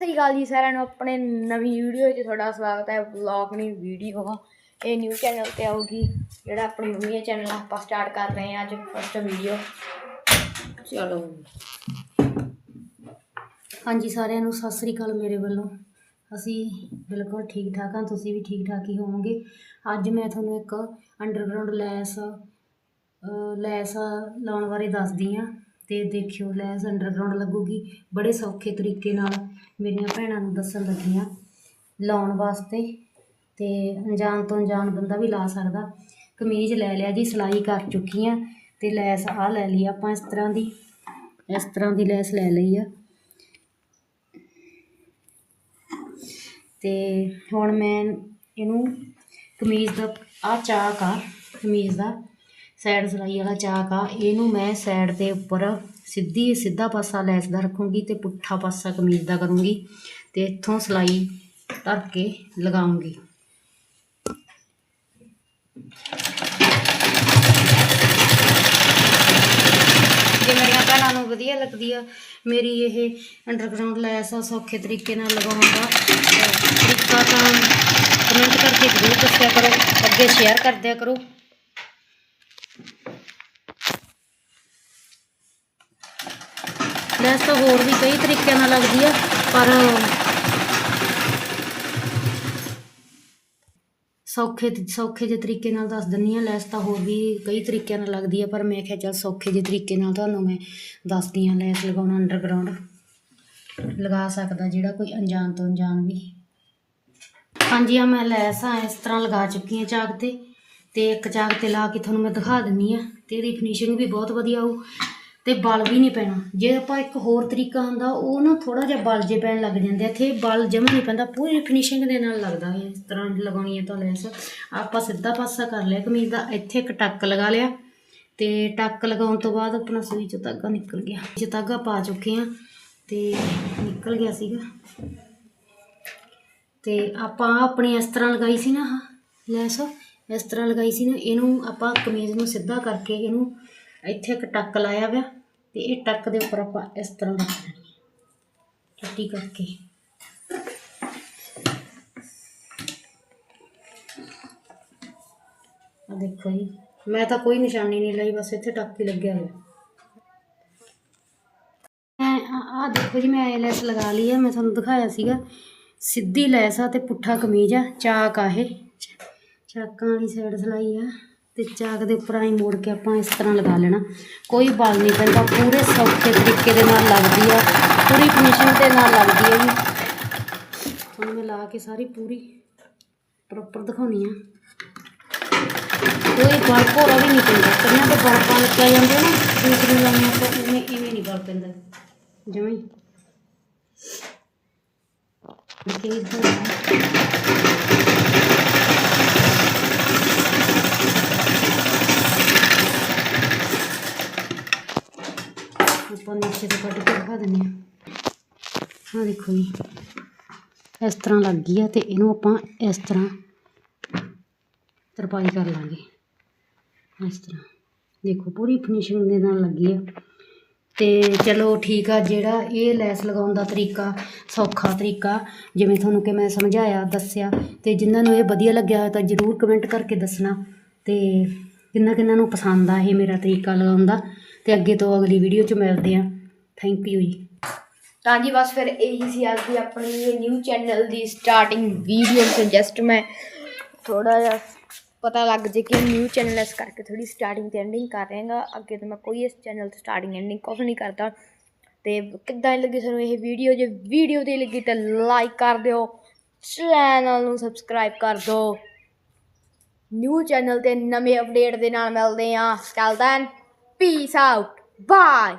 ਸਹੀ ਗੱਲ ਜੀ ਸਾਰਿਆਂ ਨੂੰ, ਆਪਣੇ ਨਵੀਂ ਵੀਡੀਓ 'ਚ ਤੁਹਾਡਾ ਸਵਾਗਤ ਹੈ ਵਲੌਗ ਨਹੀਂ ਵੀਡੀਓ ਇਹ ਨਿਊ ਚੈਨਲ ਤੇ ਆਊਗੀ, ਜਿਹੜਾ ਆਪਣੀ ਮੰਮੀ ਦਾ ਚੈਨਲ ਆਪਾਂ ਸਟਾਰਟ ਕਰ ਰਹੇ ਹਾਂ ਅੱਜ ਫਸਟ ਵੀਡੀਓ ਚਲੋ। ਹਾਂਜੀ, ਸਾਰਿਆਂ ਨੂੰ ਸਤਿ ਸ੍ਰੀ ਅਕਾਲ ਮੇਰੇ ਵੱਲੋਂ। ਅਸੀਂ ਬਿਲਕੁਲ ਠੀਕ ਠਾਕ ਹਾਂ, ਤੁਸੀਂ ਵੀ ਠੀਕ ਠਾਕ ਹੀ ਹੋਵੋਗੇ। ਅੱਜ ਮੈਂ ਤੁਹਾਨੂੰ ਇੱਕ ਅੰਡਰਗਰਾਉਂਡ ਲੈਸ ਲੈਸ ਲਾਉਣ ਬਾਰੇ ਦੱਸਦੀ ਹਾਂ। ਤੇ ਦੇਖਿਓ, ਲੈਸ ਅੰਡਰਗਰਾਉਂਡ ਲੱਗੂਗੀ। ਬੜੇ ਸੌਖੇ ਤਰੀਕੇ ਨਾਲ ਮੇਰੀਆਂ ਭੈਣਾਂ ਨੂੰ ਦੱਸਣ ਲੱਗੀਆਂ ਲਾਉਣ ਵਾਸਤੇ ਤੇ ਅਣਜਾਣ ਤੋਂ ਅਣਜਾਣ ਬੰਦਾ ਵੀ ਲਾ ਸਕਦਾ। ਕਮੀਜ਼ ਲੈ ਲਿਆ ਜੀ, ਸਿਲਾਈ ਕਰ ਚੁੱਕੀ ਆ ਤੇ ਲੈਸ ਆ ਲੈ ਲਈ ਆਪਾਂ ਇਸ ਤਰ੍ਹਾਂ ਦੀ, ਇਸ ਤਰ੍ਹਾਂ ਦੀ ਲੈਸ ਲੈ ਲਈ ਆ। ਤੇ ਹੁਣ ਮੈਂ ਇਹਨੂੰ ਕਮੀਜ਼ ਦਾ ਆ ਚਾਕ ਆ ਕਮੀਜ਼ ਦਾ ਸਾਈਡ ਸਿਲਾਈ ਵਾਲਾ ਚਾਕ ਆ, ਇਹਨੂੰ ਮੈਂ ਸਾਈਡ ਦੇ ਉੱਪਰ ਸਿੱਧੀ, ਸਿੱਧਾ ਪਾਸਾ ਲੈਸ ਦਾ ਰੱਖੂੰਗੀ ਤੇ ਪੁੱਠਾ ਪਾਸਾ ਕਮੀਜ਼ ਦਾ ਕਰੂੰਗੀ ਤੇ ਇੱਥੋਂ ਸਿਲਾਈ ਧਰ ਕੇ ਲਗਾਉਂਗੀ। ਜੇ ਮੇਰੀਆਂ ਭੈਣਾਂ ਨੂੰ ਵਧੀਆ ਲੱਗਦੀ ਆ, ਮੇਰੀ ਇਹ ਅੰਡਰਗਰਾਉਂਡ ਲੈਸ ਆ, ਸੌਖੇ ਤਰੀਕੇ ਨਾਲ ਲਗਾਉਣ ਦਾ, ਤਰੀਕਾ ਤਾਂ ਕਮੈਂਟ ਕਰਕੇ ਜ਼ਰੂਰ ਦੱਸਿਆ ਕਰੋ, ਅੱਗੇ ਸ਼ੇਅਰ ਕਰਦਿਆ ਕਰੋ। ਲੈਸ ਤਾਂ ਹੋਰ ਵੀ ਕਈ ਤਰੀਕਿਆਂ ਨਾਲ ਲੱਗਦੀ ਆ, ਪਰ ਸੌਖੇ ਸੌਖੇ ਜਿਹੇ ਤਰੀਕੇ ਨਾਲ ਦੱਸ ਦਿੰਨੀ ਆ, ਲੈਸ ਤਾਂ ਹੋਰ ਵੀ ਕਈ ਤਰੀਕਿਆਂ ਨਾਲ ਲੱਗਦੀ ਆ, ਪਰ ਮੈਂ ਕਿਹਾ ਚੱਲ ਸੌਖੇ ਜਿਹੇ ਤਰੀਕੇ ਨਾਲ ਤੁਹਾਨੂੰ ਮੈਂ ਦੱਸਦੀ ਆ ਲੈਸ ਲਗਾਉਣਾ ਅੰਡਰਗਰਾਉਂਡ ਲਗਾ ਸਕਦਾ ਜਿਹੜਾ ਕੋਈ ਅਣਜਾਣ ਤੋਂ ਅਣਜਾਣ ਵੀ। ਹਾਂਜੀ, ਆ ਮੈਂ ਲੈਸ ਆ, ਇਸ ਤਰ੍ਹਾਂ ਲਗਾ ਚੁੱਕੀ ਆ ਚਾਕ ਤੇ ਤੇ ਇੱਕ ਚਾਕ ਤੇ ਲਾ ਕੇ ਤੁਹਾਨੂੰ ਮੈਂ ਦਿਖਾ ਦਿੰਨੀ ਆ, ਤੇ ਇਹਦੀ ਫਿਨਿਸ਼ਿੰਗ ਵੀ ਬਹੁਤ ਵਧੀਆ ਹੋਊ ਤੇ ਬਲ ਵੀ ਨਹੀਂ ਪੈਣਾ। ਜੇ ਆਪਾਂ ਇੱਕ ਹੋਰ ਤਰੀਕਾ ਹੁੰਦਾ, ਉਹ ਨਾ ਥੋੜਾ ਜਿਹਾ ਬਲ ਜੇ ਪੈਣ ਲੱਗ ਜਾਂਦੇ ਆ। ਇੱਥੇ ਬਲ ਜਮਾ ਨਹੀਂ ਪੈਂਦਾ, ਪੂਰੀ ਫਿਨਿਸ਼ਿੰਗ ਦੇ ਨਾਲ ਲੱਗਦਾ ਹੈ ਇਸ ਤਰ੍ਹਾਂ ਲਗਾਉਣੀ ਹੈ ਤਾਂ ਲੈਸ। ਆਪਾਂ ਸਿੱਧਾ ਪਾਸਾ ਕਰ ਲਿਆ ਕਮੀਜ਼ ਦਾ, ਇੱਥੇ ਇੱਕ ਟੱਕ ਲਗਾ ਲਿਆ। ਤੇ ਟੱਕ ਲਗਾਉਣ ਤੋਂ ਬਾਅਦ ਆਪਣਾ ਸੂਈ ਚ ਧਾਗਾ ਨਿਕਲ ਗਿਆ। ਚ ਧਾਗਾ ਪਾ ਚੁੱਕੇ ਆ ਤੇ ਨਿਕਲ ਗਿਆ ਸੀਗਾ। ਤੇ ਆਪਾਂ ਆਪਣੀ ਇਸ ਤਰ੍ਹਾਂ ਲਗਾਈ ਸੀ ਨਾ ਆਹ ਲੈਸ। ਇਸ ਤਰ੍ਹਾਂ ਲਗਾਈ ਸੀ ਨਾ, ਇਹਨੂੰ ਆਪਾਂ ਕਮੀਜ਼ ਨੂੰ ਸਿੱਧਾ ਕਰਕੇ ਇਹਨੂੰ ਇੱਥੇ ਇੱਕ ਟੱਕ ਲਾਇਆ ਵਾ। ਤੇ ਇਹ ਟੱਕ ਦੇ ਉੱਪਰ ਆਪਾਂ ਇਸ ਤਰ੍ਹਾਂ ਰੱਖ ਦੇਣੀ ਹੈ। ਟੱਟੀ ਕਰਕੇ। ਆ ਦੇਖੋ ਜੀ, ਮੈਂ ਤਾਂ ਕੋਈ ਨਿਸ਼ਾਨੀ ਨਹੀਂ ਲਈ, ਬਸ ਇੱਥੇ ਟੱਕ ਹੀ ਲੱਗਿਆ ਹੋਇਆ। ਮੈਂ ਆ ਦੇਖੋ ਜੀ, ਮੈਂ ਇਹ ਲੈਸ ਲਗਾ ਲਈ ਹੈ, ਮੈਂ ਤੁਹਾਨੂੰ ਦਿਖਾਇਆ ਸੀਗਾ। ਸਿੱਧੀ ਲੈਸ ਆ ਤੇ ਪੁੱਠਾ ਕਮੀਜ਼ ਆ, ਚਾਕ ਆ ਇਹ। ਚਾਕਾਂ ਵਾਲੀ ਸਾਈਡ ਸਿਲਾਈ ਆ। ਤੇ ਚਾਕ ਦੇ ਉੱਪਰ ਆਈ ਮੋੜ ਕੇ ਆਪਾਂ ਇਸ ਤਰ੍ਹਾਂ ਲਗਾ ਲੈਣਾ। ਕੋਈ ਬਲ ਨਹੀਂ ਪੈਂਦਾ, ਪੂਰੇ ਸੌਖੇ ਤਰੀਕੇ ਦੇ ਨਾਲ ਲੱਗਦੀ ਆ। ਪੂਰੀ ਫਿਨਿਸ਼ਿੰਗ ਦੇ ਨਾਲ ਲੱਗਦੀ ਆ ਜੀ। ਹੁਣ ਮੈਂ ਲਾ ਕੇ ਸਾਰੀ ਪੂਰੀ ਪ੍ਰੋਪਰ ਦਿਖਾਉਣੀ ਆ। ਕੋਈ ਬਲ ਭੋਰਾ ਵੀ ਨਹੀਂ ਪੈਂਦਾ। ਕੰਨਾਂ ਤੇ ਬਲ ਪਾ ਲੱਗਾ ਜਾਂਦੇ ਨਾ, ਦੂਸਰੀ ਲਾਈਆਂ ਤੋਂ ਇਵੇਂ ਇਵੇਂ ਨਹੀਂ ਬਲ ਪੈਂਦਾ। ਜਮਾਂ ਹੀ ਕਿ ਇਦਾਂ ਆਪਾਂ ਨੀਚੇ ਤੋਂ ਕੱਢ ਕੇ ਦਿਖਾ ਦਿੰਦੇ ਹਾਂ। ਆਹ ਦੇਖੋ ਜੀ, ਇਸ ਤਰ੍ਹਾਂ ਲੱਗ ਗਈ ਆ ਤੇ ਇਹਨੂੰ ਆਪਾਂ ਇਸ ਤਰ੍ਹਾਂ ਤਰਪਾਈ ਕਰ ਲਾਂਗੇ। ਇਸ ਤਰ੍ਹਾਂ। ਦੇਖੋ, ਪੂਰੀ ਫਿਨਿਸ਼ਿੰਗ ਦੇ ਨਾਲ ਲੱਗੀ ਆ। ਤੇ ਚਲੋ ਠੀਕ ਆ, ਜਿਹੜਾ ਇਹ ਲੈਸ ਲਗਾਉਣ ਦਾ ਤਰੀਕਾ, ਸੌਖਾ ਤਰੀਕਾ, ਜਿਵੇਂ ਤੁਹਾਨੂੰ ਕਿ ਮੈਂ ਸਮਝਾਇਆ, ਦੱਸਿਆ, ਤੇ ਜਿਨ੍ਹਾਂ ਨੂੰ ਇਹ ਵਧੀਆ ਲੱਗਿਆ ਹੋਇਆ ਤਾਂ ਜਰੂਰ ਕਮੈਂਟ ਕਰਕੇ ਦੱਸਣਾ। ਤੇ ਕਿੰਨਾ ਕਿੰਨਾ ਨੂੰ ਪਸੰਦ ਆ ਇਹ ਮੇਰਾ ਤਰੀਕਾ ਲਗਾਉਣ ਦਾ। ਤੇ ਅੱਗੇ ਤੋਂ ਅਗਲੀ ਵੀਡੀਓ 'ਚ ਮਿਲਦੇ ਆ ਥੈਂਕ ਯੂ ਜੀ। ਤਾਂ ਜੀ ਬਸ ਫਿਰ ਇਹੀ ਸੀ ਅੱਜ ਦੀ ਆਪਣੀ ਨਿਊ ਚੈਨਲ ਦੀ ਸਟਾਰਟਿੰਗ ਵੀਡੀਓ ਤੇ ਜਸਟ ਮੈਂ ਥੋੜਾ ਜਿਹਾ ਪਤਾ ਲੱਗ ਜੇ ਕਿ ਨਿਊ ਚੈਨਲ ਇਸ ਕਰਕੇ ਥੋੜੀ ਸਟਾਰਟਿੰਗ ਤੇ ਐਂਡਿੰਗ ਕਰ ਰਿਹਾਗਾ ਅੱਗੇ ਤੋਂ ਮੈਂ ਕੋਈ ਇਸ ਚੈਨਲ ਤੇ ਸਟਾਰਟਿੰਗ ਐਂਡਿੰਗ ਕੁਛ ਨਹੀਂ ਕਰਦਾ। ਤੇ ਕਿੱਦਾਂ ਦੀ ਲੱਗੀ ਤੁਹਾਨੂੰ ਇਹ ਵੀਡੀਓ ਜੇ ਵੀਡੀਓ ਤੇ ਲੱਗੀ ਤਾਂ ਲਾਈਕ ਕਰ ਦਿਓ। ਚੈਨਲ ਨੂੰ ਸਬਸਕ੍ਰਾਈਬ ਕਰ ਦਿਓ। ਨਿਊ ਚੈਨਲ ਤੇ ਨਵੇਂ ਅਪਡੇਟ ਦੇ ਨਾਲ ਮਿਲਦੇ ਆ still then peace out bye